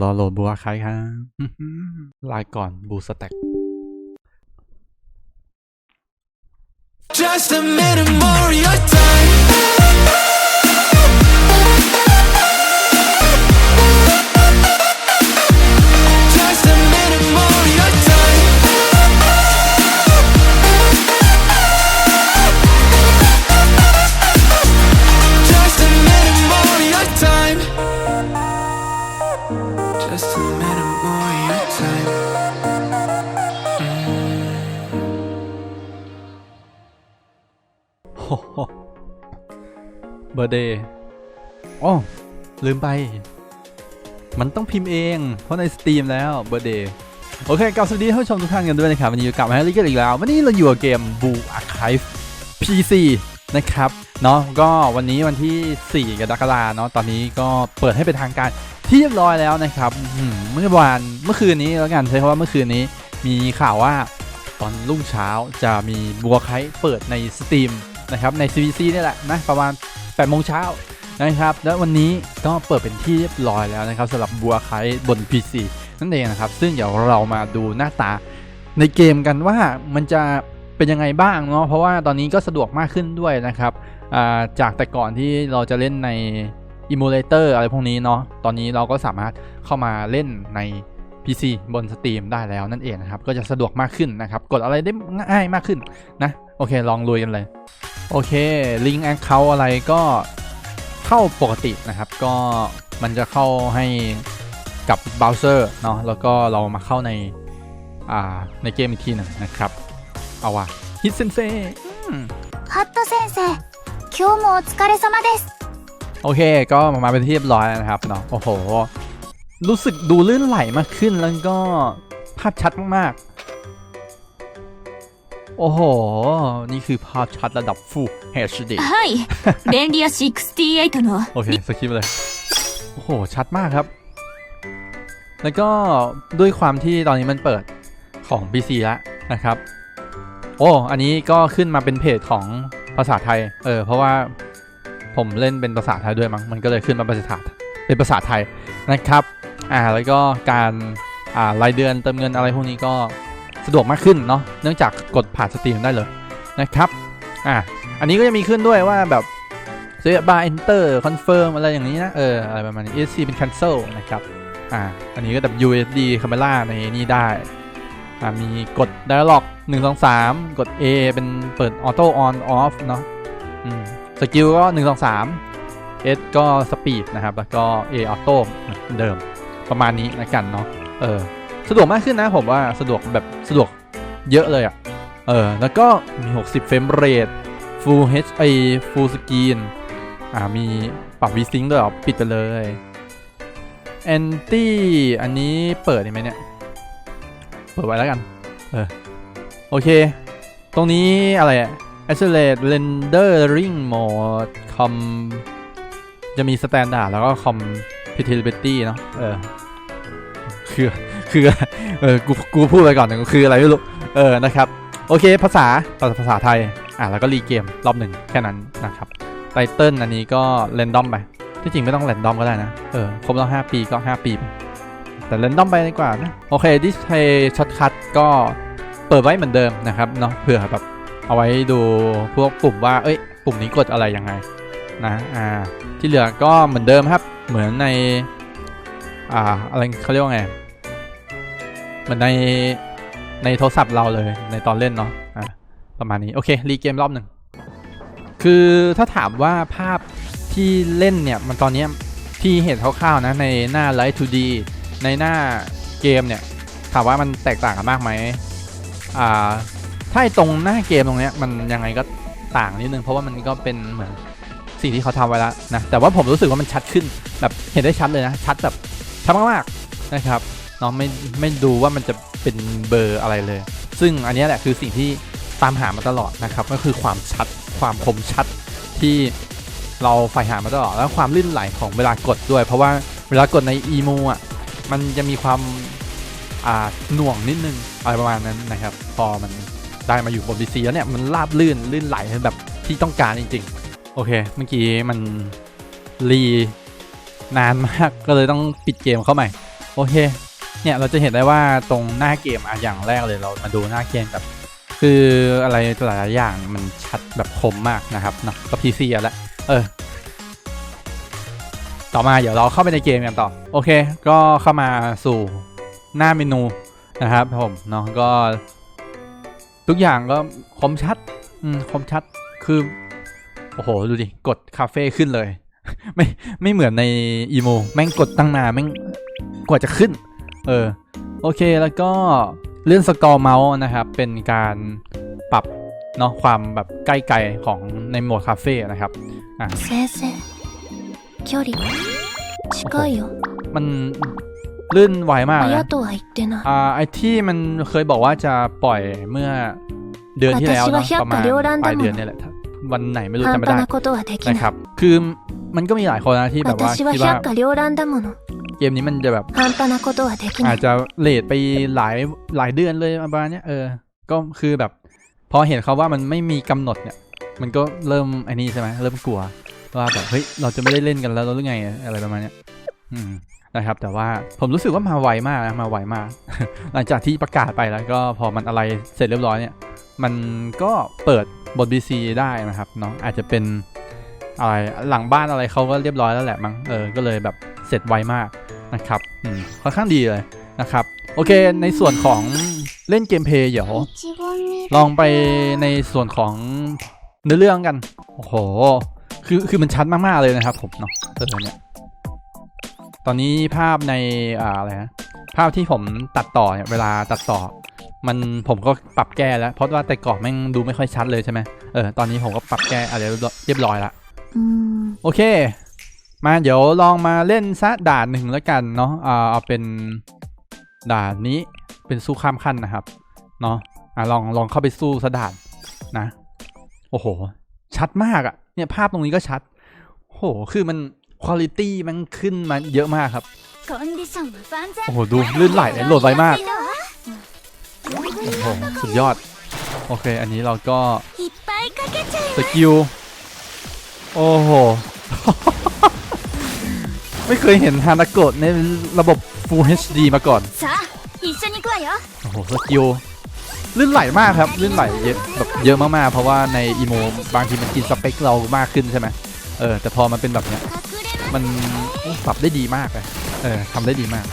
รอโหลดบัวใครครับลายก่อนบูสแต็ก Just a minute more your time. ร์เดย์อ๋อลืมไป มันต้องพิมพ์เอง เพราะในสตรีมแล้วเบอร์เดย์โอเคกลับสวัสดีท่านผู้ชมทุกท่านกันด้วยนะครับ วันนี้กลับมาให้ลิกันอีกแล้ว วันนี้เราอยู่กับเกม Blue Archive PC นะครับเนาะก็วันนี้วันที่ 4 กรกฎาเนาะตอนนี้ก็เปิดให้เป็นทางการที่เรียบร้อยแล้วนะครับอืมเมื่อวานเมื่อคืนนี้แล้วกันใช้คำว่าเมื่อคืนนี้มีข่าวว่าตอนรุ่งเช้าจะมีบัวไคเปิดในสตรีมนะครับใน CVC นี่แหละนะประมาณ 8โมงเช้านะครับ แล้ววันนี้ก็เปิดเป็นที่เรียบร้อยแล้วนะครับสำหรับบัวไคบน PC นั่นเองนะครับ ซึ่งเดี๋ยวเรามาดูหน้าตาในเกมกันว่ามันจะเป็นยังไงบ้างเนาะเพราะว่าตอนนี้ก็สะดวกมากขึ้นด้วยนะครับาจากแต่ก่อนที่เราจะเล่นใน Emulator อะไรพวกนี้เนาะตอนนี้เราก็สามารถเข้ามาเล่นใน PC บนสตรีมได้แล้วนั่นเองนะครับ ก็จะสะดวกมากขึ้นนะครับ กดอะไรได้ง่ายมากขึ้นนะ โอเค ลองลุยกันเลย โอเค ลิงก์แอคเคาท์อะไรก็เข้าปกตินะครับ ก็มันจะเข้าให้กับเบราว์เซอร์เนาะแล้วก็เรามาเข้าในอ่าในเกมอีกทีหนึ่งนะครับ เอาว่ะฮิตเซนเซ ハット先生今日もお疲れ様です โอเค ก็มาเป็นที่เรียบร้อยแล้วนะครับเนาะโอ้โห รู้สึกดูลื่นไหลมากขึ้นแล้วก็ภาพชัดมากๆ โอ้โห นี่คือภาพชัดระดับฟูแฮชดีใช่เบนเดีย68เนะโอเคสกิปเลย โอ้โห ชัดมากครับ แล้วก็ด้วยความที่ตอนนี้มันเปิดของ PC แล้วนะครับ โอ้ อันนี้ก็ขึ้นมาเป็นเพจของภาษาไทย เออ เพราะว่าผมเล่นเป็นภาษาไทยด้วยมั้ง มันก็เลยขึ้นมาเป็นภาษาเป็นภาษาไทยนะครับ อ่า แล้วก็การ อ่ารายเดือนเติมเงินอะไรพวกนี้ก็ สะดวกมากขึ้นเนาะเนื่องจากกดผ่านสตรีมได้เลยนะครับอ่าอันนี้ก็จะมีขึ้นด้วยว่าแบบเสียบาร์ enter confirm อะไรอย่างนี้นะเอออะไรประมาณนี้ ESC เป็น cancel นะครับอ่าอันนี้ก็แบบ USD camera ในนี่ได้อ่ามีกด dialog 1 2 3 กด A เป็นเปิด auto on off เนาะอืมสกิลก็ 1 2 3 S ก็ speed นะครับ แล้วก็ A auto เหมือนเดิมประมาณนี้นะกันเนาะเออ สะดวกมากขึ้นนะผมว่าสะดวกแบบสะดวกเยอะเลยอะ่ะ เออ แล้วก็มี 60 เฟรมเรท Full H ไอ Full Screen อ่า มีปรับ VSync ด้วยหรอ ปิดไปเลย Anti อันนี้เปิดได้ไหมเนี่ย เปิดไว้แล้วกัน เออ โอเค ตรงนี้อะไรอะ Accelerate Rendering Mode Com จะมี Standard แล้วก็ Compatibility เนาะ เออ คือ คือเออกูกูพูดไปก่อนหนะคืออะไรไม่รู้เออนะครับโอเคภาษาภาษาไทยอะแล้วก็รีเกมรอบหนึ่งแค่นั้นนะครับไตเติลอันนี้ก็เรนดอมไปที่จริงไม่ต้องเรนดอมก็ได้นะเออครบแล้ว5ปีก็5ปีไปแต่เรนดอมไปดีกว่านะโอเคดิสเพย์ช็อตคัทก็เปิดไว้เหมือนเดิมนะครับเนาะเผื่อแบบเอาไว้ดูพวกปุ่มว่าเอ้ยปุ่มนี้กดอะไรยังไงนะอ่าที่เหลือก็เหมือนเดิมครับเหมือนในอ่าอะไรเขาเรียกว่าไง เหมือนในในโทรศัพท์เราเลยในตอนเล่นเนาะอ่าประมาณนี้ โอเค รีเกมรอบหนึ่ง คือถ้าถามว่าภาพที่เล่นเนี่ย มันตอนนี้ที่เห็นคร่าวๆนะ ในหน้า Light 2D ในหน้าเกมเนี่ย ถามว่ามันแตกต่างกันมากไหมอ่าถ้าไอตรงหน้าเกมตรงเนี้ยมันยังไงก็ต่างนิดนึง เพราะว่ามันก็เป็นเหมือนสิ่งที่เขาทำไว้แล้วนะ แต่ว่าผมรู้สึกว่ามันชัดขึ้นแบบเห็นได้ชัดเลยนะ ชัดแบบชัดมากๆนะครับ เนาะไม่ไม่ดูว่ามันจะเป็นเบอร์อะไรเลย ซึ่งอันนี้แหละคือสิ่งที่ตามหามาตลอดนะครับ ก็คือความชัดความคมชัดที่เราใฝ่หามาตลอดแล้วความลื่นไหลของเวลากดด้วย เพราะว่าเวลากดในอีโมอะมันจะมีความอ่าหน่วงนิดนึงอะไรประมาณนั้นนะครับ พอมันได้มาอยู่บน PC แล้วเนี่ยมันราบลื่นลื่นไหลแบบที่ต้องการจริง ๆ โอเค เมื่อกี้มันรีนานมากก็เลยต้องปิดเกมเข้าใหม่ โอเค เนี่ยเราจะเห็นได้ว่าตรงหน้าเกมอะอย่างแรกเลยเรามาดูหน้าเกมแบบคืออะไรหลายอย่างมันชัดแบบคมมากนะครับเนาะก็พีซีอะแหละเออ ต่อมาเดี๋ยวเราเข้าไปในเกมกันต่อ โอเค ก็เข้ามาสู่หน้าเมนูนะครับผมเนาะก็ ทุกอย่างก็คมชัดอืมคมชัดคือ โอ้โห ดูดิ กดคาเฟ่ขึ้นเลย ไม่ไม่เหมือนในอีโม แม่งกดตั้งนานแม่งกว่าจะขึ้น เออ โอเคแล้วก็เลื่อนสกอร์เมาส์นะครับ เป็นการปรับเนาะความแบบใกล้ไกลของในโหมดคาเฟ่นะครับ 先生距離近いよ มันลื่นไวมาก 親 นะ とは言ってない อ่าไอที่มันเคยบอกว่าจะปล่อยเมื่อเดือนที่แล้วเนาะ 私は百 ประมาณ 花繚乱 ปลา だ ย も เดือน の เนี่ยแหละวันไหนไม่รู้ 半 จำไม่ 端 ได้ なことはでき นะ な ครั い บ คือมันก็มีหลายคนนะที่แบบว่า 私は คิดว่า 百花繚乱だもの เกมนี้มันจะแบบอาจจะเลทไปหลายหลายเดือนเลยประมาณนี้เออ ก็คือแบบ พอเห็นเขาว่ามันไม่มีกำหนดเนี่ย มันก็เริ่มไอ้นี้ใช่ไหมเริ่มกลัวว่าแบบเฮ้ยเราจะไม่ได้เล่นกันแล้วหรือไงอะไรประมาณนี้อืมนะครับ แต่ว่าผมรู้สึกว่ามาไวมากนะมาไวมาก หลังจากที่ประกาศไปแล้วก็พอมันอะไรเสร็จเรียบร้อยเนี่ย มันก็เปิดบท BC ได้นะครับเนาะอาจจะเป็นอะไรหลังบ้านอะไรเขาก็เรียบร้อยแล้วแหละมั้งเออก็เลยแบบเสร็จไวมาก นะครับค่อนข้างดีเลยนะครับ โอเคในส่วนของเล่นเกมเพย์เดี๋ยว ลองไปในส่วนของเนื้อเรื่องกัน โอ้โห คือคือมันชัดมากๆเลยนะครับผมเนาะตอนนี้ตอนนี้ภาพในอ่าอะไรนะภาพที่ผมตัดต่อเนี่ยเวลาตัดต่อ มันผมก็ปรับแก้แล้ว เพราะว่าแต่ก่อนแม่งดูไม่ค่อยชัดเลยใช่ไหมเออตอนนี้ผมก็ปรับแก้อะไรเรียบร้อยละโอเค มาเดี๋ยวลองมาเล่นซะด่านหนึ่งแล้วกันเนาะเอาเป็นด่านนี้เป็นสู้ข้ามขั้นนะครับเนาะลองลองเข้าไปสู้ซะด่านนะ โอ้โห ชัดมากอะ่ะเนี่ยภาพตรงนี้ก็ชัดโอ้โหคือมันคุณภาพมันขึ้นมาเยอะมากครับโอ้โหดูลื่นไหลโหลดไวมากโอ้โหสุดยอด โอเค อันนี้เราก็สกิลโอ้โห ไม่เคยเห็นฮานาโกะในระบบ Full HD มาก่อน โอ้โห สกิลลื่นไหลมากครับลื่นไหลเยอะแบบเยอะมากๆ เพราะว่าในอีโมบางทีมันกินสเปคเรามากขึ้นใช่ไหมเออ แต่พอมันเป็นแบบเนี้ย มันปรับได้ดีมากเลยเออทำได้ดีมาก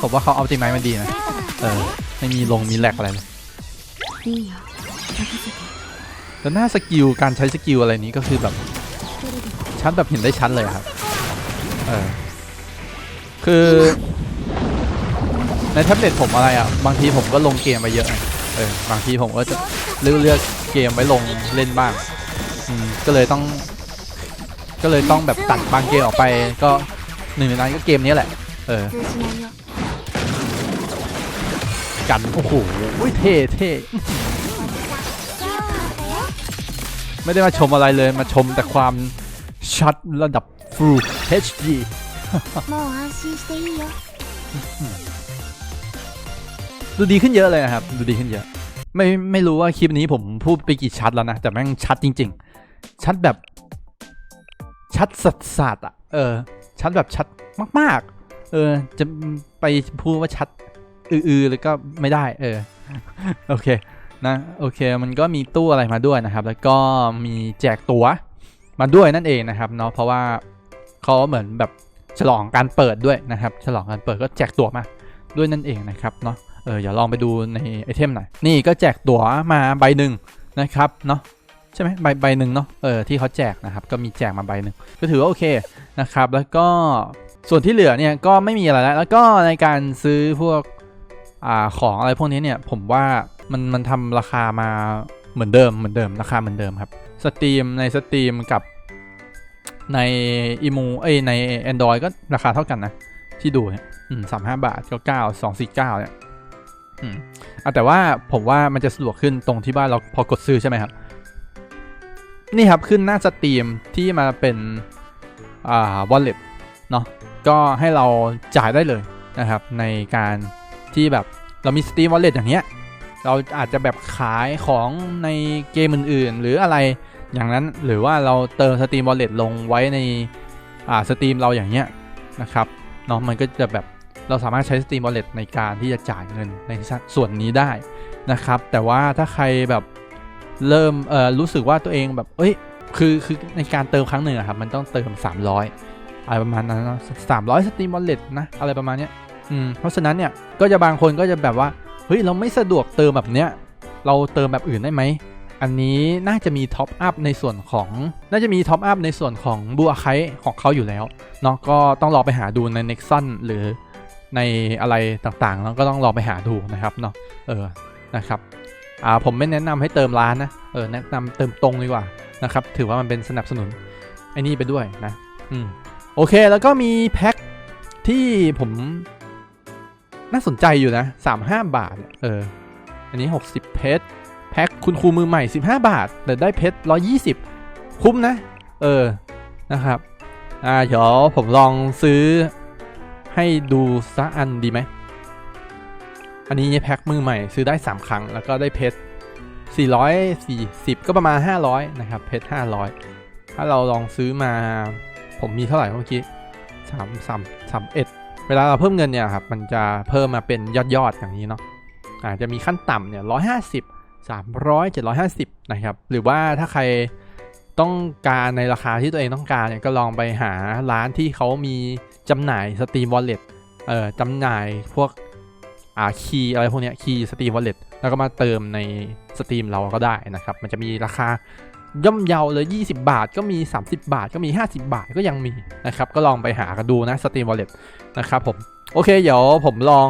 ผมว่าเขาเอาจริงไหมมันดีนะ เออ ไม่มีลงมีแลกอะไรเลยแล้วหน้าสกิลการใช้สกิลอะไรนี้ก็คือแบบชัดแบบเห็นได้ชัดเลยครับ ออคือในแท็บเล็ตผมอะไรอะ บางทีผมก็ลงเกมไปเยอะเออบางทีผมก็จะเลือกเลือกเกมไว้ลงเล่นบ้างอืมก็เลยต้อง ก็เลยต้องแบบตัดบางเกมออกไปก็หนึ่งในนั้นก็เกมนี้แหละ เออ กันโอ้โหเท่เท่ไม่ได้มาชมอะไรเลยมาชมแต่ความชัดระดับ Full HD もう安心していいよ ดูดีขึ้นเยอะเลยนะครับ ดูดีขึ้นเยอะ ไม่ไม่รู้ว่าคลิปนี้ผมพูดไปกี่ชัดแล้วนะ แต่แม่งชัดจริง ๆ ชัดแบบ ชัดสัสสัสๆอ่ะ เออ ชัดแบบชัดมาก ๆ เออ จะไปพูดว่าชัด อือๆเลยก็ไม่ได้ เออ โอเค นะ โอเค มันก็มีตู้อะไรมาด้วยนะครับ แล้วก็มีแจกตั๋วมาด้วยนั่นเองนะครับ เนาะ เพราะว่า เขาเหมือนแบบฉลองการเปิดด้วยนะครับ ฉลองการเปิดก็แจกตั๋วมาด้วยนั่นเองนะครับเนาะเออเดี๋ยวลองไปดูในไอเทมหน่อยนี่ก็แจกตั๋วมาใบหนึ่งนะครับเนาะใช่ไหมใบใบหนึ่งเนาะเออที่เขาแจกนะครับก็มีแจกมาใบหนึ่งก็ถือว่าโอเคนะครับ แล้วก็ส่วนที่เหลือเนี่ยก็ไม่มีอะไรแล้วแล้วก็ในการซื้อพวกอ่าของอะไรพวกนี้เนี่ยผมว่ามันมันทำราคามาเหมือนเดิมเหมือนเดิมราคาเหมือนเดิมครับสตรีมในสตรีมกับ ในอีมูเอ้ยใน Android ก็ราคาเท่ากันนะ ที่ดูอืมสามห้าบาทเก้าเก้าสองสี่เก้าเนี่ยอืมอะแต่ว่าผมว่ามันจะสะดวกขึ้นตรงที่ว่าเราพอกดซื้อใช่ไหมครับ นี่ครับขึ้นหน้าสตรีมที่มาเป็นอ่า wallet เนาะก็ให้เราจ่ายได้เลยนะครับ ในการที่แบบเรามี Steam Wallet อย่างเนี้ย เราอาจจะแบบขายของในเกมอื่น ๆ หรืออะไร อย่างนั้นหรือว่าเราเติม Steam Wallet ลงไว้ในอ่าสตรีมเราอย่างเนี้ยนะครับเนาะมันก็จะแบบเราสามารถใช้ Steam Wallet ในการที่จะจ่ายเงินในส่วนนี้ได้นะครับ แต่ว่าถ้าใครแบบเริ่มเอ่อรู้สึกว่าตัวเองแบบเอ้ยคือคือในการเติมครั้งหนึ่งครับมันต้องเติม 300 อะไรประมาณนั้นนะสามร้อยสตรีมวอลเล็ตนะอะไรประมาณเนี้ยอืมเพราะฉะนั้นเนี่ยก็จะบางคนก็จะแบบว่าเฮ้ยเราไม่สะดวกเติมแบบเนี้ยเราเติมแบบอื่นได้ไหม อันนี้น่าจะมีท็อปอัพในส่วนของ น่าจะมีท็อปอัพในส่วนของบูอาไคของเขาอยู่แล้วเนาะก็ต้องรอไปหาดูใน Nexon หรือในอะไรต่างๆแล้วก็ต้องรอไปหาดูนะครับเนาะเออนะครับอ่าผมไม่แนะนำให้เติมร้านนะเออแนะนำเติมตรงดีกว่านะครับถือว่ามันเป็นสนับสนุนไอ้นี่ไปด้วยนะอืมโอเคแล้วก็มีแพ็คที่ผมน่าสนใจอยู่นะ 35 บาท เออ อันนี้ 60 เพชร แพ็คคุณครูมือใหม่ 15 บาท แต่ได้เพชร 120 คุ้มนะ เออ นะครับ อ่า เดี๋ยวผมลองซื้อให้ดูสักอันดีไหม อันนี้แพ็คมือใหม่ ซื้อได้ 3 ครั้ง แล้วก็ได้เพชร 440 ก็ประมาณ 500 นะครับ เพชร 500 ถ้าเราลองซื้อมา ผมมีเท่าไหร่เมื่อกี้สามสามสามเอ็ดเวลาเราเพิ่มเงินเนี่ยครับ มันจะเพิ่มมาเป็นยอดยอดๆอย่างนี้เนาะอาจจะมีขั้นต่ำเนี่ยร้ อยห้าสิบสามร้อยเจ็ดร้อยห้าสิบนะครับ หรือว่าถ้าใครต้องการในราคาที่ตัวเองต้องการเนี่ยก็ลองไปหาร้านที่เขามีจำหน่ายสตรีมวอลเล็ตเอ่อจำหน่ายพวกอ่าคีย์อะไรพวกเนี้ยคีย์สตรีมวอลเล็ตแล้วก็มาเติมในสตรีมเราก็ได้นะครับ มันจะมีราคาย่อมเยาเลย 20 บาทก็มี 30 บาทก็มี 50 บาทก็ยังมีนะครับ ก็ลองไปหากันดูนะ Steam Wallet นะครับผม โอเค เดี๋ยวผมลอง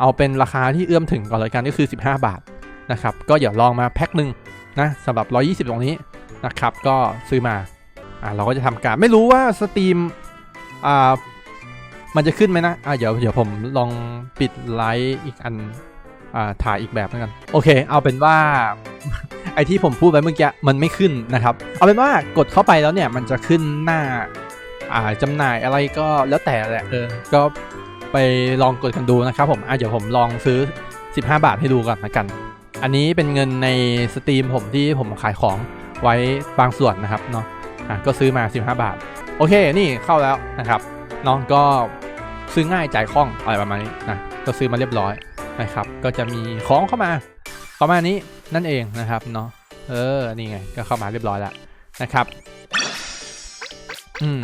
เอาเป็นราคาที่เอื้อมถึงก่อนเลยกันก็คือ 15 บาท นะครับ ก็เดี๋ยวลองมาแพ็คหนึ่งนะสำหรับ 120 ตรงนี้นะครับ ก็ซื้อมาอ่าเราก็จะทำการไม่รู้ว่า Steam อ่ามันจะขึ้นไหมนะอ่าเดี๋ยวเดี๋ยวผมลองปิดไลฟ์อีกอันอ่าถ่ายอีกแบบแล้วกันโอเค เอาเป็นว่าไอที่ผมพูดไปเมื่อกี้มันไม่ขึ้นนะครับ เอาเป็นว่ากดเข้าไปแล้วเนี่ยมันจะขึ้นหน้าอ่าจำหน่ายอะไรก็แล้วแต่แหละเออก็ไปลองกดกันดูนะครับผมอะเดี๋ยวผมลองซื้อ 15 บาทให้ดูก่อนละกัน อันนี้เป็นเงินในสตรีมผมที่ผมขายของไว้บางส่วนนะครับเนาะะก็ซื้อมา 15 บาท โอเคนี่เข้าแล้วนะครับเนาะก็ซื้อง่ายจ่ายคล่องอะไรประมาณนี้นะก็ซื้อมาเรียบร้อยนะครับ ก็จะมีของเข้ามาประมาณนี้นั่นเองนะครับเนาะเออนี่ไงก็เข้ามาเรียบร้อยแล้วนะครับ อืม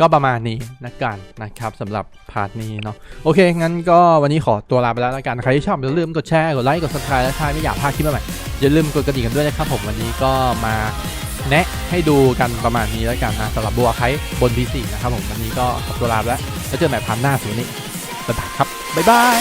ก็ประมาณนี้นะกันนะครับสำหรับพาร์ทนี้เนาะโอเค งั้นก็วันนี้ขอตัวลาไปแล้วละกัน ใครที่ชอบอย่าลืมกดแชร์ กดไลค์ กด subscribe และถ้าไม่อยากพลาดคลิปใหม่อย่าลืมกดกระดิ่งกันด้วยนะครับผมวันนี้ก็มาแนะให้ดูกันประมาณนี้แล้วกันนะสำหรับบัวไคบน PC นะครับผมวันนี้ก็ขอตัวลาไปแล้วแล้วเจอกันใหม่พาร์ทหน้าสวัสดีบ๊ายบายครับบ๊ายบาย